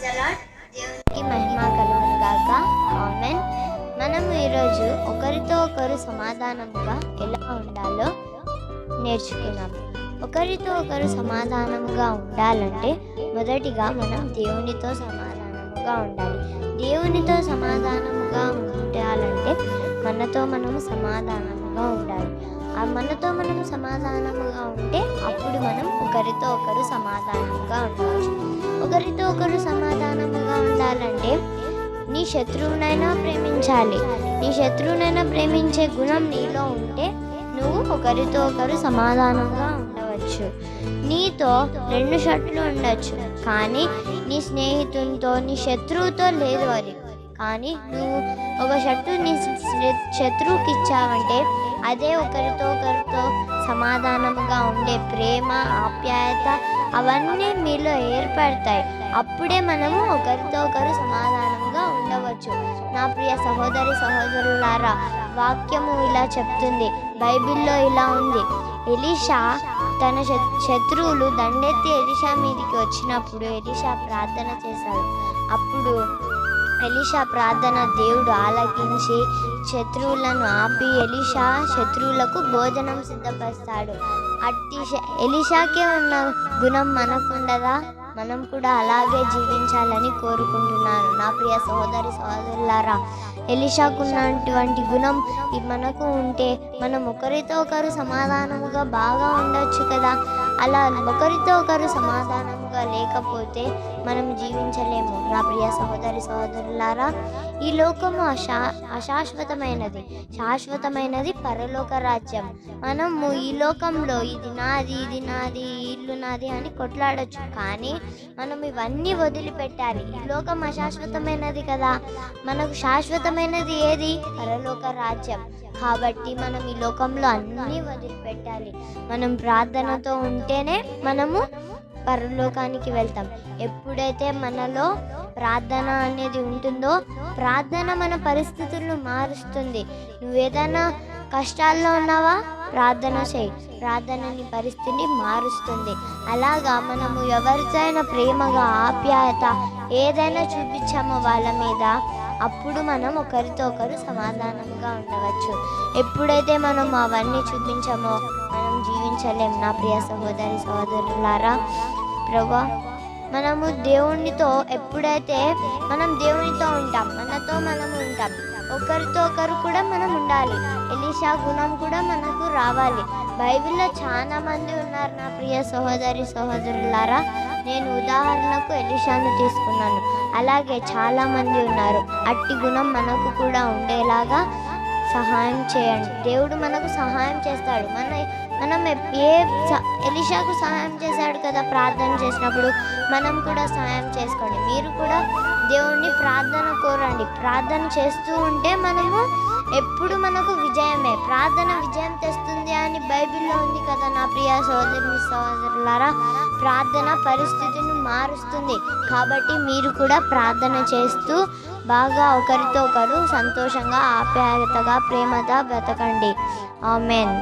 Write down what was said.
దేవునికి మహిమ కలుగును గాక. ఆమెన్. మనము ఈరోజు ఒకరితో ఒకరు సమాధానముగా ఎలా ఉండాలో నేర్చుకున్నాం ఒకరితో ఒకరు సమాధానముగా ఉండాలంటే మొదటిగా మనం దేవునితో సమాధానముగా ఉండాలి. దేవునితో సమాధానముగా ఉండాలంటే మనతో మనం సమాధానముగా ఉండాలి. ఆ మనతో మనం సమాధానముగా ఉంటే అప్పుడు మనం ఒకరితో ఒకరు సమాధానముగా ఉండవచ్చు. ఒకరితో ఒకరు సమాధానముగా ఉండాలంటే నీ శత్రువునైనా ప్రేమించాలి. నీ శత్రువునైనా ప్రేమించే గుణం నీలో ఉంటే నువ్వు ఒకరితో ఒకరు సమాధానంగా ఉండవచ్చు. నీతో రెండు షర్ట్లు ఉండొచ్చు. కానీ నీ స్నేహితునితో నీ శత్రువుతో లేదు అది. కానీ నువ్వు ఒక షర్టు నీ శత్రువుకి ఇచ్చావంటే అదే ఒకరితో ఒకరితో సమాధానముగా ఉండే ప్రేమ ఆప్యాయత అవన్నీ మీలో ఏర్పడతాయి. అప్పుడే మనము ఒకరితో ఒకరు సమాధానంగా ఉండవచ్చు. నా ప్రియ సహోదరి సహోదరులారా వాక్యము ఇలా చెప్తుంది. బైబిల్లో ఇలా ఉంది. ఎలీషా తన శ- శత్రువులు దండెత్తి ఎలీషా మీదికి వచ్చినప్పుడు ఎలీషా ప్రార్థన చేశాడు. అప్పుడు ఎలీషా ప్రార్థన దేవుడు ఆలకించి శత్రువులను ఆపి ఎలీషా శత్రువులకు భోజనం సిద్ధపరుస్తాడు. అట్టి ఎలిషాకే ఎలీషాకే ఉన్న గుణం మనకుండదా? మనం కూడా అలాగే జీవించాలని కోరుకుంటున్నాను. నా ప్రియ సహోదరి సహోదరులారా ఎలిషాకున్నటువంటి గుణం మనకు ఉంటే మనం ఒకరితో ఒకరు సమాధానముగా బాగా ఉండొచ్చు కదా? అలా ఒకరితో ఒకరు సమాధానముగా లేకపోతే మనం జీవించలేము. నా ప్రియ సహోదరి సహోదరులారా ఈ లోకము అశా అశాశ్వతమైనది. శాశ్వతమైనది పరలోక రాజ్యం. మనము ఈ లోకంలో ఇది నాది ఇది నాది ఇల్లు నాది అని కొట్లాడొచ్చు. కానీ మనం ఇవన్నీ వదిలిపెట్టాలి. ఈ లోకం అశాశ్వతమైనది కదా. మనకు శాశ్వతమైనది ఏది? పరలోక రాజ్యం. కాబట్టి మనం ఈ లోకంలో అన్నీ వదిలిపెట్టాలి. మనం ప్రార్థనతో ఉంటేనే మనము పరలోకానికి వెళ్తాం. ఎప్పుడైతే మనలో ప్రార్థన అనేది ఉంటుందో ప్రార్థన మన పరిస్థితులను మారుస్తుంది. నువ్వేదైనా కష్టాల్లో ఉన్నావా? ప్రార్థన చేయి. ప్రార్థన నీ పరిస్థితిని మారుస్తుంది. అలాగా మనము ఎవరిదైనా ప్రేమగా ఆప్యాయత ఏదైనా చూపించామో వాళ్ళ మీద అప్పుడు మనం ఒకరితో ఒకరు సమాధానంగా ఉండవచ్చు. ఎప్పుడైతే మనం అవన్నీ చూపించామో మనం జీవించలేం. నా ప్రియ సహోదరి సహోదరులారా ప్రభా మనము దేవునితో ఎప్పుడైతే మనం దేవునితో ఉంటాం మనతో మనం ఉంటాం ఒకరితో ఒకరు కూడా మనం ఉండాలి. ఎలీషా గుణం కూడా మనకు రావాలి. బైబిల్లో చాలా మంది ఉన్నారు నా ప్రియ సహోదరి సహోదరులారా. నేను ఉదాహరణకు ఎలీషాను తీసుకున్నాను. అలాగే చాలా మంది ఉన్నారు. అట్టి గుణం మనకు కూడా ఉండేలాగా సహాయం చేయండి. దేవుడు మనకు సహాయం చేస్తాడు. మన మనం ఏ ఎలిషాకు సహాయం చేశాడు కదా ప్రార్థన చేసినప్పుడు మనం కూడా సహాయం చేసుకోండి. మీరు కూడా దేవుణ్ణి ప్రార్థన కోరండి. ప్రార్థన చేస్తూ ఉంటే మనము ఎప్పుడు మనకు విజయమే. ప్రార్థన విజయం తెస్తుంది అని బైబిల్లో ఉంది కదా నా ప్రియ సోదరి సోదరులారా. ప్రార్థన పరిస్థితిని మారుస్తుంది. కాబట్టి మీరు కూడా ప్రార్థన చేస్తూ బాగా ఒకరితో ఒకరు సంతోషంగా ఆప్యాయతగా ప్రేమగా బ్రతకండి. ఆమెన్.